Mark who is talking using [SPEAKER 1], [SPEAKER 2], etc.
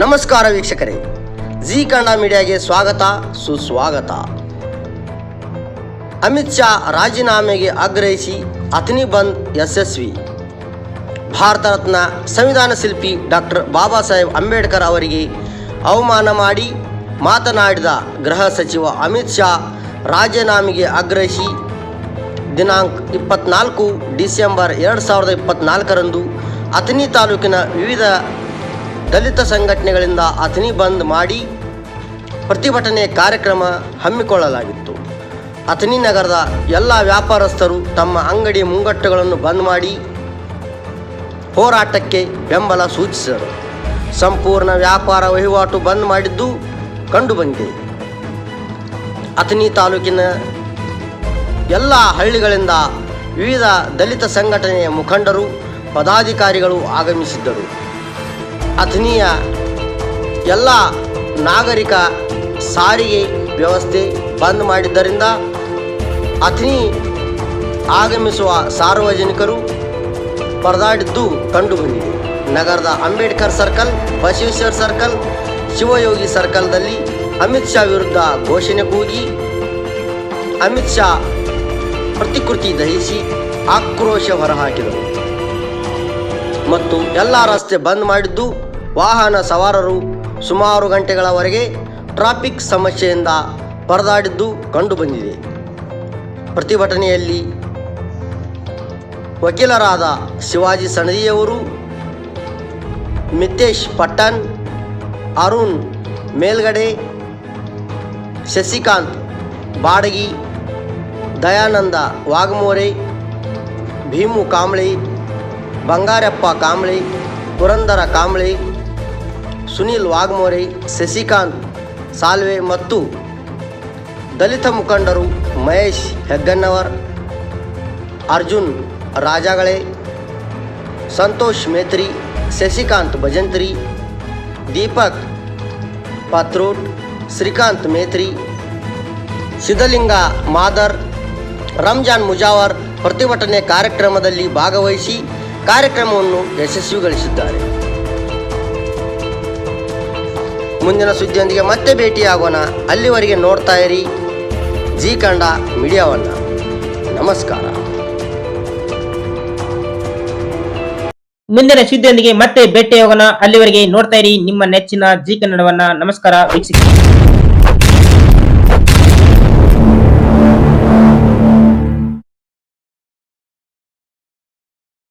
[SPEAKER 1] ನಮಸ್ಕಾರ ವೀಕ್ಷಕರೇ. ಜಿ ಕನ್ನಡ ಮೀಡಿಯಾಗೆ ಸ್ವಾಗತ, ಸುಸ್ವಾಗತ. ಅಮಿತ್ ಶಾ ರಾಜೀನಾಮೆಗೆ ಆಗ್ರಹಿಸಿ ಅಥನಿ ಬಂದ್ ಯಶಸ್ವಿ. ಭಾರತ ರತ್ನ ಸಂವಿಧಾನ ಶಿಲ್ಪಿ ಡಾಕ್ಟರ್ ಬಾಬಾ ಸಾಹೇಬ್ ಅಂಬೇಡ್ಕರ್ ಅವರಿಗೆ ಅವಮಾನ ಮಾಡಿ ಮಾತನಾಡಿದ ಗೃಹ ಸಚಿವ ಅಮಿತ್ ಶಾ ರಾಜೀನಾಮೆಗೆ ಆಗ್ರಹಿಸಿ ದಿನಾಂಕ ಇಪ್ಪತ್ನಾಲ್ಕು ಡಿಸೆಂಬರ್ ಎರಡು ಸಾವಿರದ ಇಪ್ಪತ್ನಾಲ್ಕರಂದು ಅಥನಿ ತಾಲೂಕಿನ ವಿವಿಧ ದಲಿತ ಸಂಘಟನೆಗಳಿಂದ ಅಥಣಿ ಬಂದ್ ಮಾಡಿ ಪ್ರತಿಭಟನೆ ಕಾರ್ಯಕ್ರಮ ಹಮ್ಮಿಕೊಳ್ಳಲಾಗಿತ್ತು. ಅಥಣಿ ನಗರದ ಎಲ್ಲ ವ್ಯಾಪಾರಸ್ಥರು ತಮ್ಮ ಅಂಗಡಿ ಮುಂಗಟ್ಟುಗಳನ್ನು ಬಂದ್ ಮಾಡಿ ಹೋರಾಟಕ್ಕೆ ಬೆಂಬಲ ಸೂಚಿಸಿದರು. ಸಂಪೂರ್ಣ ವ್ಯಾಪಾರ ವಹಿವಾಟು ಬಂದ್ ಮಾಡಿದ್ದು ಕಂಡುಬಂದಿದೆ. ಅಥಣಿ ತಾಲೂಕಿನ ಎಲ್ಲ ಹಳ್ಳಿಗಳಿಂದ ವಿವಿಧ ದಲಿತ ಸಂಘಟನೆಯ ಮುಖಂಡರು, ಪದಾಧಿಕಾರಿಗಳು ಆಗಮಿಸಿದ್ದರು. ಅಥಣಿಯ ಎಲ್ಲ ನಾಗರಿಕ ಸಾರಿಗೆ ವ್ಯವಸ್ಥೆ ಬಂದ್ ಮಾಡಿದ್ದರಿಂದ ಅಥಣಿ ಆಗಮಿಸುವ ಸಾರ್ವಜನಿಕರು ಪರದಾಡಿದ್ದು ಕಂಡುಬಂದಿದೆ. ನಗರದ ಅಂಬೇಡ್ಕರ್ ಸರ್ಕಲ್, ಬಸವೇಶ್ವರ ಸರ್ಕಲ್, ಶಿವಯೋಗಿ ಸರ್ಕಲ್ದಲ್ಲಿ ಅಮಿತ್ ಶಾ ವಿರುದ್ಧ ಘೋಷಣೆ ಕೂಗಿ ಅಮಿತ್ ಶಾ ಪ್ರತಿಕೃತಿ ದಹಿಸಿ ಆಕ್ರೋಶ ಹೊರಹಾಕಿದರು. ಮತ್ತು ಎಲ್ಲ ರಸ್ತೆ ಬಂದ್ ಮಾಡಿದ್ದು ವಾಹನ ಸವಾರರು ಸುಮಾರು ಗಂಟೆಗಳವರೆಗೆ ಟ್ರಾಫಿಕ್ ಸಮಸ್ಯೆಯಿಂದ ಪರದಾಡಿದ್ದು ಕಂಡುಬಂದಿದೆ. ಪ್ರತಿಭಟನೆಯಲ್ಲಿ ವಕೀಲರಾದ ಶಿವಾಜಿ ಸಣದಿಯವರು ಮಿತೇಶ್ ಪಟ್ಟಣ್ ಅರುಣ್ ಮೇಲ್ಗಡೆ, ಶಶಿಕಾಂತ್ ಬಾಡಗಿ, ದಯಾನಂದ ವಾಗ್ಮೋರೆ, ಭೀಮು ಕಾಂಬ್ಳಿ, ಬಂಗಾರಪ್ಪ ಕಾಂಬ್ಳಿ, ಪುರಂದರ ಕಾಂಬ್ಳೆ ಸುನೀಲ್ ವಾಗ್ಮೋರೆ, ಶಶಿಕಾಂತ್, ಸಾಲ್ವೆ ಮತ್ತು ದಲಿತ ಮುಖಂಡರು ಮಹೇಶ್ ಹೆಗ್ಗನ್ನವರ್, ಅರ್ಜುನ್ ರಾಜಾಗಳೆ, ಸಂತೋಷ್ ಮೇತ್ರಿ, ಶಶಿಕಾಂತ್ ಭಜಂತ್ರಿ, ದೀಪಕ್ ಪಾತ್ರೋಟ್, ಶ್ರೀಕಾಂತ್ ಮೇತ್ರಿ, ಸಿದ್ಧಲಿಂಗ ಮಾದರ್, ರಂಜಾನ್ ಮುಜಾವರ್ ಪ್ರತಿಭಟನೆ ಕಾರ್ಯಕ್ರಮದಲ್ಲಿ ಭಾಗವಹಿಸಿ ಕಾರ್ಯಕ್ರಮವನ್ನು ಯಶಸ್ವಿಗೊಳಿಸಿದ್ದಾರೆ. ಮುಂದಿನ ಸುದ್ದಿಯೊಂದಿಗೆ ಮತ್ತೆ ಭೇಟಿಯಾಗೋಣ. ಅಲ್ಲಿವರೆಗೆ ನೋಡ್ತಾ ಇರಿ. ಜಿ ಕಂಡ ಮೀಡಿಯಾವನ್ನು ನಮಸ್ಕಾರ.
[SPEAKER 2] ಮುಂದಿನ ಸುದ್ದಿಯೊಂದಿಗೆ ಮತ್ತೆ ಭೇಟಿಯಾಗೋಣ. ಅಲ್ಲಿವರೆಗೆ ನೋಡ್ತಾ ಇರಿ. ನಿಮ್ಮ ನೆಚ್ಚಿನ ಜಿ ಕನ್ನಡವನ್ನ. ನಮಸ್ಕಾರ ವೀಕ್ಷಿಸಿ